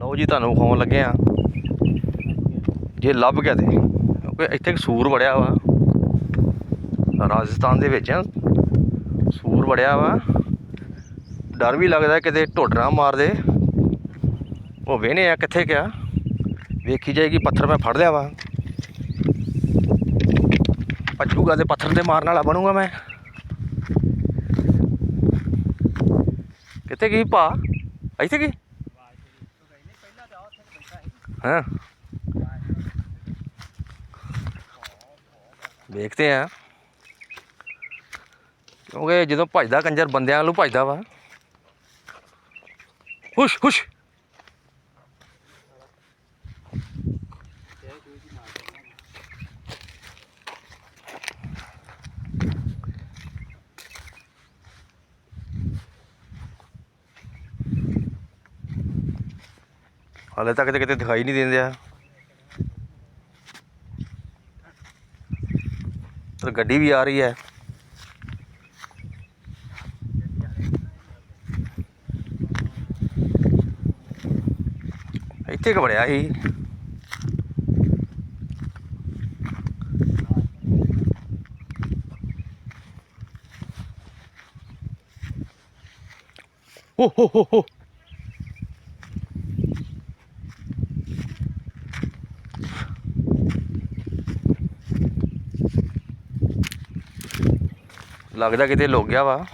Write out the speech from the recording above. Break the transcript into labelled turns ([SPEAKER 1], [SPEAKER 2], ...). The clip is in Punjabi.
[SPEAKER 1] ਲਓ ਜੀ, ਤੁਹਾਨੂੰ ਵਿਖਾਉਣ ਲੱਗੇ ਆ ਜੇ ਲੱਭ ਗਿਆ ਤੇ, ਕਿਉਂਕਿ ਇੱਥੇ ਇੱਕ ਸੂਰ ਵੜਿਆ ਵਾ। ਰਾਜਸਥਾਨ ਦੇ ਵਿੱਚ ਸੂਰ ਵੜਿਆ ਵਾ। ਡਰ ਵੀ ਲੱਗਦਾ ਕਿਤੇ ਢੁੱਡ ਨਾ ਮਾਰ ਦੇ। ਉਹ ਵੇਹਨੇ ਆ, ਕਿੱਥੇ ਗਿਆ? ਵੇਖੀ ਜਾਏਗੀ, ਪੱਥਰ ਮੈਂ ਫੜ ਲਿਆ ਵਾ। ਭੱਜੂਗਾ ਤੇ ਪੱਥਰ ਤੇ ਮਾਰਨ ਵਾਲਾ ਬਣੂਗਾ ਮੈਂ। ਕਿੱਥੇ ਗਈ ਭਾ? ਇੱਥੇ ਗਈ? ਹਾਂ। ਵੇਖਦੇ ਆ। ਕਿਉਂਕਿ ਜਦੋਂ ਭੱਜਦਾ ਕੰਜਰ ਬੰਦਿਆਂ ਵੱਲੋਂ ਭੱਜਦਾ ਵਾ। ਹੁਸ਼ ਹੁਸ਼ ਹਾਲੇ ਤੱਕ ਤੇ ਕਿਤੇ ਦਿਖਾਈ ਨਹੀਂ ਦਿੰਦੇ ਆ। ਤੇ ਗੱਡੀ ਵੀ ਆ ਰਹੀ ਹੈ। ਇੱਥੇ ਕਿ ਬੜਿਆ ਸੀ। ਹੋ ਹੋ ਹੋ ਹੋ La que te lograba.